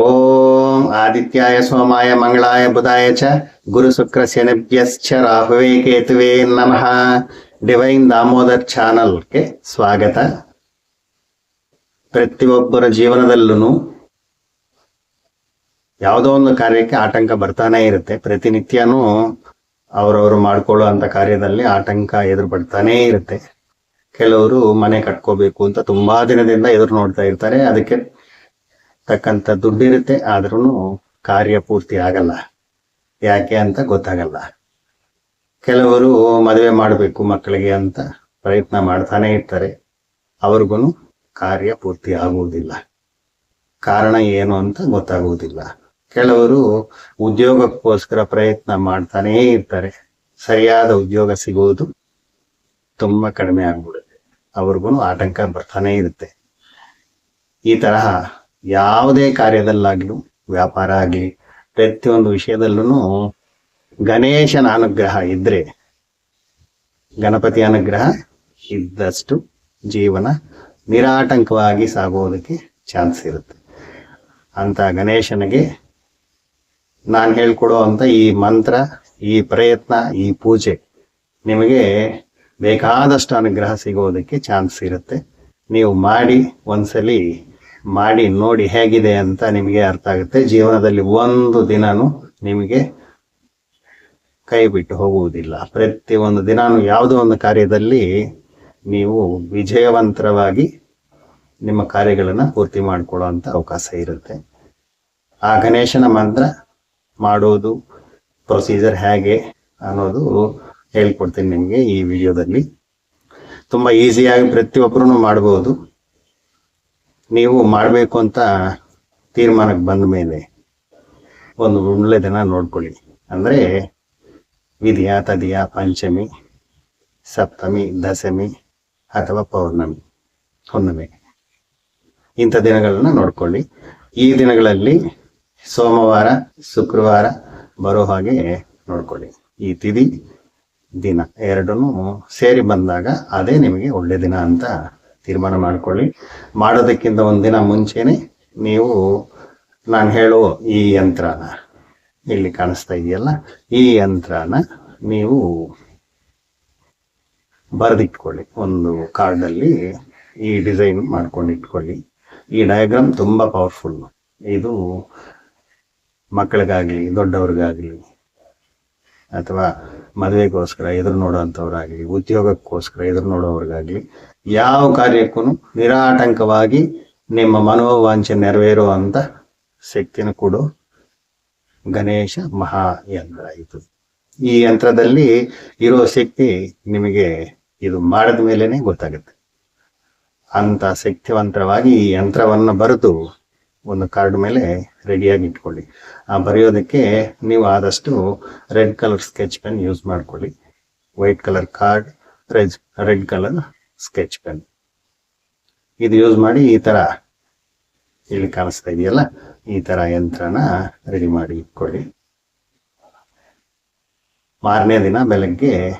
ಓಂ ಆದಿತ್ಯಾಯ ಸೋಮಾಯ ಮಂಗಳಾಯ ಬುಧಾಯ ಚ ಗುರು ಶುಕ್ರ ಶನಿಭ್ಯಶ್ಚ ರಾಹುವೇ ಕೇತುವೆ ನಮಃ ಡಿವೈನ್ ದಾಮೋದರ್ ಚಾನಲ್ಗೆ ಸ್ವಾಗತ. ಪ್ರತಿಯೊಬ್ಬರ ಜೀವನದಲ್ಲೂ ಯಾವುದೋ ಒಂದು ಕಾರ್ಯಕ್ಕೆ ಆಟಂಕ ಬರ್ತಾನೆ ಇರುತ್ತೆ. ಪ್ರತಿನಿತ್ಯನೂ ಅವರವರು ಮಾಡ್ಕೊಳ್ಳೋ ಅಂತ ಕಾರ್ಯದಲ್ಲಿ ಆಟಂಕ ಎದುರು ಇರುತ್ತೆ. ಕೆಲವರು ಮನೆ ಕಟ್ಕೋಬೇಕು ಅಂತ ತುಂಬಾ ದಿನದಿಂದ ಎದುರು ನೋಡ್ತಾ ಇರ್ತಾರೆ. ಅದಕ್ಕೆ ತಕ್ಕಂತ ದುಡ್ಡಿರುತ್ತೆ ಆದ್ರೂ ಕಾರ್ಯ ಪೂರ್ತಿ ಆಗಲ್ಲ. ಯಾಕೆ ಅಂತ ಗೊತ್ತಾಗಲ್ಲ. ಕೆಲವರು ಮದುವೆ ಮಾಡಬೇಕು ಮಕ್ಕಳಿಗೆ ಅಂತ ಪ್ರಯತ್ನ ಮಾಡ್ತಾನೆ ಇರ್ತಾರೆ. ಅವ್ರಿಗೂ ಕಾರ್ಯ ಪೂರ್ತಿ ಆಗುವುದಿಲ್ಲ. ಕಾರಣ ಏನು ಅಂತ ಗೊತ್ತಾಗುವುದಿಲ್ಲ. ಕೆಲವರು ಉದ್ಯೋಗಕ್ಕೋಸ್ಕರ ಪ್ರಯತ್ನ ಮಾಡ್ತಾನೇ ಇರ್ತಾರೆ. ಸರಿಯಾದ ಉದ್ಯೋಗ ಸಿಗುವುದು ತುಂಬಾ ಕಡಿಮೆ ಆಗ್ಬಿಡುತ್ತೆ. ಅವ್ರಿಗೂ ಆಟಂಕ ಬರ್ತಾನೆ ಇರುತ್ತೆ. ಈ ತರಹ ಯಾವುದೇ ಕಾರ್ಯದಲ್ಲಾಗ್ಲೂ ವ್ಯಾಪಾರ ಆಗಲಿ ಪ್ರತಿಯೊಂದು ವಿಷಯದಲ್ಲೂ ಗಣೇಶನ ಅನುಗ್ರಹ ಇದ್ರೆ ಗಣಪತಿ ಅನುಗ್ರಹ ಇದ್ದಷ್ಟು ಜೀವನ ನಿರಾಟಂಕವಾಗಿ ಸಾಗೋದಕ್ಕೆ ಚಾನ್ಸ್ ಇರುತ್ತೆ. ಅಂತ ಗಣೇಶನಿಗೆ ನಾನು ಹೇಳ್ಕೊಡೋ ಅಂತ ಈ ಮಂತ್ರ, ಈ ಪ್ರಯತ್ನ, ಈ ಪೂಜೆ ನಿಮಗೆ ಬೇಕಾದಷ್ಟು ಅನುಗ್ರಹ ಸಿಗೋದಕ್ಕೆ ಚಾನ್ಸ್ ಇರುತ್ತೆ. ನೀವು ಮಾಡಿ ಒಂದ್ಸಲಿ ಮಾಡಿ, ನೋಡಿ ಹೇಗಿದೆ ಅಂತ ನಿಮಗೆ ಅರ್ಥ ಆಗುತ್ತೆ. ಜೀವನದಲ್ಲಿ ಒಂದು ದಿನಾನು ನಿಮಗೆ ಕೈ ಬಿಟ್ಟು ಹೋಗುವುದಿಲ್ಲ. ಪ್ರತಿ ಒಂದು ದಿನಾನು ಯಾವುದೋ ಒಂದು ಕಾರ್ಯದಲ್ಲಿ ನೀವು ವಿಜಯವಂತರವಾಗಿ ನಿಮ್ಮ ಕಾರ್ಯಗಳನ್ನು ಪೂರ್ತಿ ಮಾಡಿಕೊಳ್ಳೋ ಅಂತ ಅವಕಾಶ ಇರುತ್ತೆ. ಆ ಗಣೇಶನ ಮಂತ್ರ ಮಾಡೋದು ಪ್ರೊಸೀಜರ್ ಹೇಗೆ ಅನ್ನೋದು ಹೇಳ್ಕೊಡ್ತೀನಿ ನಿಮಗೆ ಈ ವಿಡಿಯೋದಲ್ಲಿ. ತುಂಬ ಈಸಿಯಾಗಿ ಪ್ರತಿಯೊಬ್ಬರೂ ಮಾಡ್ಬೋದು. ನೀವು ಮಾಡಬೇಕು ಅಂತ ತೀರ್ಮಾನಕ್ಕೆ ಬಂದ ಮೇಲೆ ಒಂದು ಒಳ್ಳೆ ದಿನ ನೋಡ್ಕೊಳ್ಳಿ. ಅಂದರೆ ವಿಧಿಯ ತದಿಯ ಪಂಚಮಿ, ಸಪ್ತಮಿ, ದಶಮಿ ಅಥವಾ ಪೌರ್ಣಮಿ, ಹುಣ್ಣಿಮೆ. ಇಂಥ ದಿನಗಳನ್ನು ನೋಡ್ಕೊಳ್ಳಿ. ಈ ದಿನಗಳಲ್ಲಿ ಸೋಮವಾರ, ಶುಕ್ರವಾರ ಬರೋ ಹಾಗೆ ನೋಡ್ಕೊಳ್ಳಿ. ಈ ತಿಥಿ ದಿನ ಎರಡನ್ನೂ ಸೇರಿ ಬಂದಾಗ ಅದೇ ನಿಮಗೆ ಒಳ್ಳೆ ದಿನ ಅಂತ ತೀರ್ಮಾನ ಮಾಡ್ಕೊಳ್ಳಿ. ಮಾಡೋದಕ್ಕಿಂತ ಒಂದಿನ ಮುಂಚೆನೆ ನೀವು ನಾನು ಹೇಳೋ ಈ ಯಂತ್ರನ ಇಲ್ಲಿ ಕಾಣಿಸ್ತಾ ಇದೆಯಲ್ಲ, ಈ ಯಂತ್ರನ ನೀವು ಬರೆದಿಟ್ಕೊಳ್ಳಿ. ಒಂದು ಕಾರ್ಡಲ್ಲಿ ಈ ಡಿಸೈನ್ ಮಾಡ್ಕೊಂಡು ಇಟ್ಕೊಳ್ಳಿ ಈ ಡಯಾಗ್ರಾಮ್ ತುಂಬ ಪವರ್ಫುಲ್. ಇದು ಮಕ್ಕಳಿಗಾಗಲಿ, ದೊಡ್ಡವ್ರಿಗಾಗಲಿ, ಅಥವಾ ಮದುವೆಗೋಸ್ಕರ ಎದುರು ನೋಡೋವಂಥವ್ರಾಗಲಿ ಉದ್ಯೋಗಕ್ಕೋಸ್ಕರ ಎದುರು ನೋಡೋವ್ರಿಗಾಗಲಿ ಯಾವ ಕಾರ್ಯಕ್ಕೂ ನಿರಾಟಂಕವಾಗಿ ನಿಮ್ಮ ಮನೋವಾಂಛೆ ಅಂತ ಶಕ್ತಿನ ಕೊಡು. ಗಣೇಶ ಮಹಾಯಂತ್ರ ಇದು ಈ ಯಂತ್ರದಲ್ಲಿ ಇರೋ ಶಕ್ತಿ ನಿಮಗೆ ಇದು ಮಾಡಿದ ಮೇಲೇನೆ ಗೊತ್ತಾಗುತ್ತೆ. ಅಂತ ಶಕ್ತಿವಂತವಾಗಿ ಈ ಯಂತ್ರವನ್ನು ಬರೆದು ಒಂದು ಕಾರ್ಡ್ ಮೇಲೆ ರೆಡಿಯಾಗಿ ಇಟ್ಕೊಳ್ಳಿ. ಆ, ಬರೆಯೋದಕ್ಕೆ ನೀವು ಆದಷ್ಟು red colour sketch pen use ಮಾಡ್ಕೊಳ್ಳಿ. White colour card, red red colour sketch pen. ಇದು ಯೂಸ್ ಮಾಡಿ ಈ ತರ ಇಲ್ಲಿ ಕಾಣಿಸ್ತಾ ಇದೆಯಲ್ಲ? ಈ ತರ ಯಂತ್ರನ ರೆಡಿ ಮಾಡಿ ಇಟ್ಕೊಳ್ಳಿ. ಮಾರನೇ ದಿನ ಬೆಳಗ್ಗೆ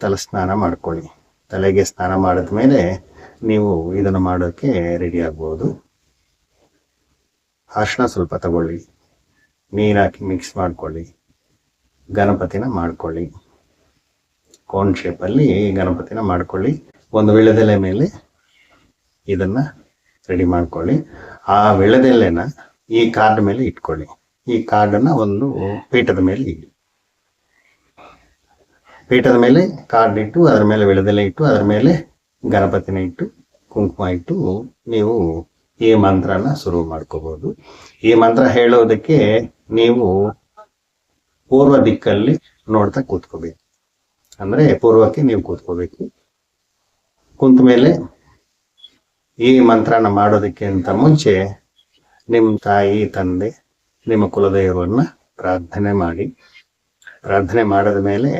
ತಲೆ ಸ್ನಾನ ಮಾಡ್ಕೊಳ್ಳಿ. ತಲೆಗೆ ಸ್ನಾನ ಮಾಡಿದ ಮೇಲೆ ನೀವು ಇದನ್ನು ಮಾಡೋಕ್ಕೆ ರೆಡಿ ಆಗ್ಬೋದು. ಅರಿಶಿನ ಸ್ವಲ್ಪ ತಗೊಳ್ಳಿ. ನೀರು ಹಾಕಿ ಮಿಕ್ಸ್ ಮಾಡ್ಕೊಳ್ಳಿ. ಗಣಪತಿನ ಮಾಡ್ಕೊಳ್ಳಿ. ಕೋನ್ ಶೇಪಲ್ಲಿ ಗಣಪತಿನ ಮಾಡ್ಕೊಳ್ಳಿ. ಒಂದು ವಿಳೆದೆಲೆ ಮೇಲೆ ಇದನ್ನ ರೆಡಿ ಮಾಡ್ಕೊಳ್ಳಿ. ಆ ವಿಳೆದೆಲೆನ ಈ ಕಾರ್ಡ್ ಮೇಲೆ ಇಟ್ಕೊಳ್ಳಿ. ಈ ಕಾರ್ಡನ್ನು ಒಂದು ಪೀಠದ ಮೇಲೆ ಇಡಿ. ಪೀಠದ ಮೇಲೆ ಕಾರ್ಡ್ ಇಟ್ಟು, ಅದರ ಮೇಲೆ ವಿಳೆದೆಲೆ ಇಟ್ಟು, ಅದರ ಮೇಲೆ ಗಣಪತಿನ ಇಟ್ಟು, ಕುಂಕುಮ ಇಟ್ಟು ನೀವು ಈ ಮಂತ್ರನ ಶುರು ಮಾಡ್ಕೋಬಹುದು ಈ ಮಂತ್ರ ಹೇಳೋದಕ್ಕೆ ನೀವು ಪೂರ್ವ ದಿಕ್ಕಲ್ಲಿ ನೋಡ್ತಾ ಕೂತ್ಕೋಬೇಕು. ಅಂದ್ರೆ ಪೂರ್ವಕ್ಕೆ ನೀವು ಕೂತ್ಕೋಬೇಕು. ಕುಂತ ಮೇಲೆ ಈ ಮಂತ್ರನ ಮಾಡೋದಕ್ಕೆ ಅಂತ ಮುಂಚೆ ನಿಮ್ಮ ತಾಯಿ, ತಂದೆ, ನಿಮ್ಮ ಕುಲದೇವರನ್ನ ಪ್ರಾರ್ಥನೆ ಮಾಡಿ. ಪ್ರಾರ್ಥನೆ ಮಾಡಿದ ಮೇಲೆ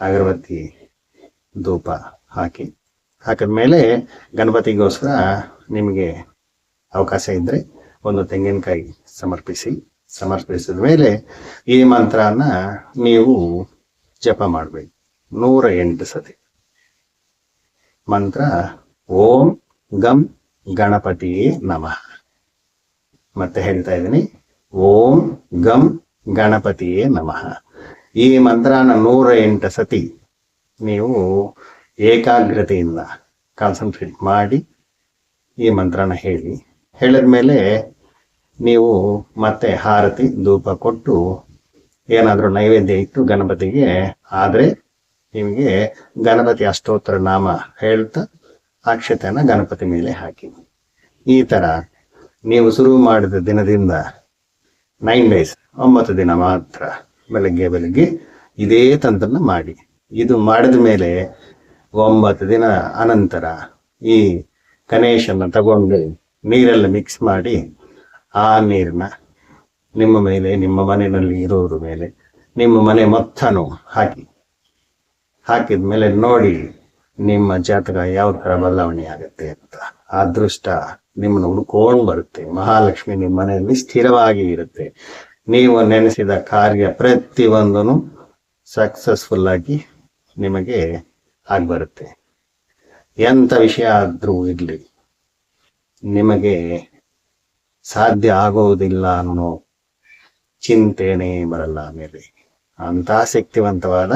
ಅಗರಬತ್ತಿ ಧೂಪ ಹಾಕಿ. ಹಾಕಿದ ಮೇಲೆ ಗಣಪತಿಗೋಸ್ಕರ ನಿಮಗೆ ಅವಕಾಶ ಇದ್ದರೆ ಒಂದು ತೆಂಗಿನಕಾಯಿ ಸಮರ್ಪಿಸಿ, ಸಮರ್ಪಿಸಿದ ಮೇಲೆ ಈ ಮಂತ್ರನ ನೀವು ಜಪ ಮಾಡಬೇಕು. ನೂರ ಎಂಟು ಸತಿ. ಮಂತ್ರ, ಓಂ ಗಂ ಗಣಪತಿಯೇ ನಮಃ. ಮತ್ತೆ ಹೇಳ್ತಾ ಇದ್ದೀನಿ. ಓಂ ಗಂ ಗಣಪತಿಯೇ ನಮಃ. ಈ ಮಂತ್ರನ ನೂರ ಎಂಟು ಸತಿ ನೀವು ಏಕಾಗ್ರತೆಯಿಂದ ಕಾನ್ಸಂಟ್ರೇಟ್ ಮಾಡಿ ಈ ಮಂತ್ರನ ಹೇಳಿ. ಹೇಳಿದ ಮೇಲೆ ನೀವು ಮತ್ತೆ ಹಾರತಿ ಧೂಪ ಕೊಟ್ಟು ಏನಾದರೂ ನೈವೇದ್ಯ ಇಟ್ಟು ಗಣಪತಿಗೆ, ಆದರೆ ನಿಮಗೆ ಗಣಪತಿ ಅಷ್ಟೋತ್ತರ ನಾಮ ಹೇಳ್ತಾ ಅಕ್ಷತೆಯನ್ನು ಗಣಪತಿ ಮೇಲೆ ಹಾಕಿ. ಈ ಥರ ನೀವು ಶುರು ಮಾಡಿದ ದಿನದಿಂದ ನೈನ್ ಡೇಸ್ ಒಂಬತ್ತು ದಿನ ಮಾತ್ರ ಬೆಳಗ್ಗೆ ಬೆಳಗ್ಗೆ ಇದೇ ತಂತ್ರನ ಮಾಡಿ. ಇದು ಮಾಡಿದ ಮೇಲೆ ಒಂಬತ್ತು ದಿನ ಅನಂತರ ಈ ಗಣೇಶನ ತಗೊಂಡು ನೀರೆಲ್ಲ ಮಿಕ್ಸ್ ಮಾಡಿ ಆ ನೀರನ್ನ ನಿಮ್ಮ ಮೇಲೆ, ನಿಮ್ಮ ಮನೆಯಲ್ಲಿ ಇರೋರ ಮೇಲೆ, ನಿಮ್ಮ ಮನೆ ಮೊತ್ತನೂ ಹಾಕಿ ಹಾಕಿದ ಮೇಲೆ ನೋಡಿ ನಿಮ್ಮ ಜಾತಕ ಯಾವ ತರ ಬದಲಾವಣೆ ಆಗುತ್ತೆ ಅಂತ. ಅದೃಷ್ಟ ನಿಮ್ಮನ್ನು ಹುಡ್ಕೊಂಡು ಬರುತ್ತೆ. ಮಹಾಲಕ್ಷ್ಮಿ ನಿಮ್ಮ ಮನೆಯಲ್ಲಿ ಸ್ಥಿರವಾಗಿ ಇರುತ್ತೆ. ನೀವು ನೆನೆಸಿದ ಕಾರ್ಯ ಪ್ರತಿಯೊಂದೂ ಸಕ್ಸಸ್ಫುಲ್ ಆಗಿ ನಿಮಗೆ ಆಗ್ಬರುತ್ತೆ. ಎಂಥ ವಿಷಯ ಆದ್ರೂ ಇರಲಿ. ನಿಮಗೆ ಸಾಧ್ಯ ಆಗುವುದಿಲ್ಲ ಅನ್ನೋ ಚಿಂತೆನೇ ಬರಲ್ಲ ಆಮೇಲೆ. ಅಂತ ಶಕ್ತಿವಂತವಾದ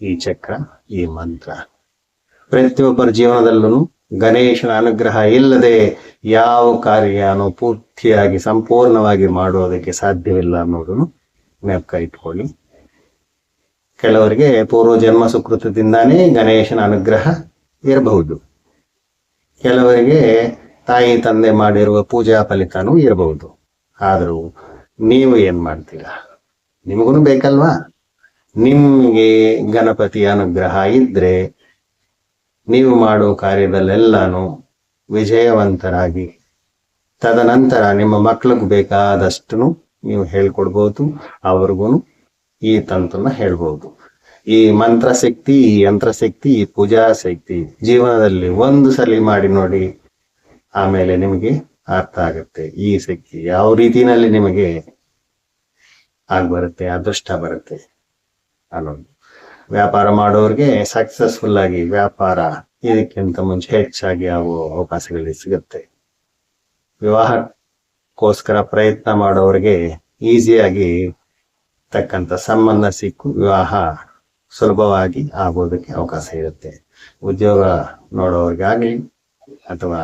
ಈ ಚಕ್ರ, ಈ ಮಂತ್ರ. ಪ್ರತಿಯೊಬ್ಬರ ಜೀವನದಲ್ಲೂ ಗಣೇಶನ ಅನುಗ್ರಹ ಇಲ್ಲದೆ ಯಾವ ಕಾರ್ಯನೂ ಪೂರ್ತಿಯಾಗಿ ಸಂಪೂರ್ಣವಾಗಿ ಮಾಡುವುದಕ್ಕೆ ಸಾಧ್ಯವಿಲ್ಲ ಅನ್ನೋದನ್ನು ನೆಪಕ ಇಟ್ಕೊಳ್ಳಿ. ಕೆಲವರಿಗೆ ಪೂರ್ವ ಜನ್ಮ ಸುಕೃತದಿಂದಾನೇ ಗಣೇಶನ ಅನುಗ್ರಹ ಇರಬಹುದು. ಕೆಲವರಿಗೆ ತಾಯಿ ತಂದೆ ಮಾಡಿರುವ ಪೂಜಾ ಫಲಿತನೂ ಇರಬಹುದು. ಆದರೂ ನೀವು ಏನ್ ಮಾಡ್ತೀರಾ? ನಿಮಗೂ ಬೇಕಲ್ವಾ? ನಿಮ್ಗೆ ಗಣಪತಿ ಅನುಗ್ರಹ ಇದ್ರೆ ನೀವು ಮಾಡೋ ಕಾರ್ಯದಲ್ಲೆಲ್ಲಾನು ವಿಜಯವಂತರಾಗಿ, ತದನಂತರ ನಿಮ್ಮ ಮಕ್ಳಿಗೆ ಬೇಕಾದಷ್ಟು ನೀವು ಹೇಳ್ಕೊಡ್ಬೋದು ಅವ್ರಿಗೂ ಈ ತಂತ್ರನ ಹೇಳ್ಬೋದು. ಈ ಮಂತ್ರ ಶಕ್ತಿ ಈ ಯಂತ್ರ ಶಕ್ತಿ ಈ ಪೂಜಾ ಶಕ್ತಿ ಜೀವನದಲ್ಲಿ ಒಂದು ಸಲಿ ಮಾಡಿ ನೋಡಿ ಆಮೇಲೆ ನಿಮಗೆ ಅರ್ಥ ಆಗುತ್ತೆ. ಈ ಶಕ್ತಿ ಯಾವ ರೀತಿನಲ್ಲಿ ನಿಮಗೆ ಆಗ್ಬರುತ್ತೆ ಅದೃಷ್ಟ ಬರುತ್ತೆ ಅನ್ನೋದು. ವ್ಯಾಪಾರ ಮಾಡೋರಿಗೆ ಸಕ್ಸಸ್ಫುಲ್ ಆಗಿ ವ್ಯಾಪಾರ ಇದಕ್ಕಿಂತ ಮುಂಚೆ ಹೆಚ್ಚಾಗಿ ಆಗುವ ಅವಕಾಶಗಳು ಸಿಗುತ್ತೆ. ವಿವಾಹಕ್ಕೋಸ್ಕರ ಪ್ರಯತ್ನ ಮಾಡೋರಿಗೆ ಈಸಿಯಾಗಿ ತಕ್ಕಂತ ಸಂಬಂಧ ಸಿಕ್ಕು, ವಿವಾಹ ಸುಲಭವಾಗಿ ಆಗೋದಕ್ಕೆ ಅವಕಾಶ ಇರುತ್ತೆ. ಉದ್ಯೋಗ ನೋಡೋರಿಗಾಗ್ಲಿ ಅಥವಾ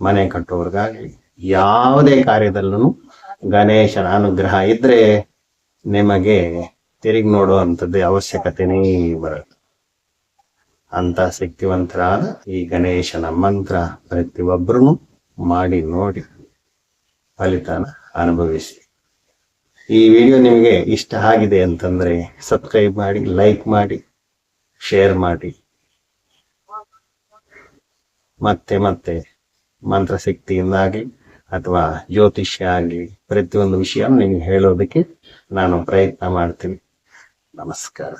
ಮನೆ ಕಟ್ಟೋರ್ಗಾಗ್ಲಿ ಯಾವುದೇ ಕಾರ್ಯದಲ್ಲೂ ಗಣೇಶನ ಅನುಗ್ರಹ ಇದ್ರೆ ನಿಮಗೆ ತಿರುಗಿ ನೋಡುವಂಥದ್ದು ಅವಶ್ಯಕತೆನೇ ಬರುತ್ತೆ. ಅಂತ ಶಕ್ತಿವಂತರಾದ ಈ ಗಣೇಶನ ಮಂತ್ರ ಪ್ರತಿಯೊಬ್ಬರೂ ಮಾಡಿ ನೋಡಿ ಫಲಿತಾನ ಅನುಭವಿಸಿ. ಈ ವಿಡಿಯೋ ನಿಮಗೆ ಇಷ್ಟ ಆಗಿದೆ ಅಂತಂದ್ರೆ ಸಬ್ಸ್ಕ್ರೈಬ್ ಮಾಡಿ, ಲೈಕ್ ಮಾಡಿ, ಶೇರ್ ಮಾಡಿ. ಮತ್ತೆ ಮತ್ತೆ ಮಂತ್ರಶಕ್ತಿಯಿಂದಾಗಲಿ ಅಥವಾ ಜ್ಯೋತಿಷ್ಯ ಆಗಲಿ ಪ್ರತಿಯೊಂದು ವಿಷಯ ನಿಮಗೆ ಹೇಳೋದಕ್ಕೆ ನಾನು ಪ್ರಯತ್ನ ಮಾಡ್ತೀನಿ. ನಮಸ್ಕಾರ.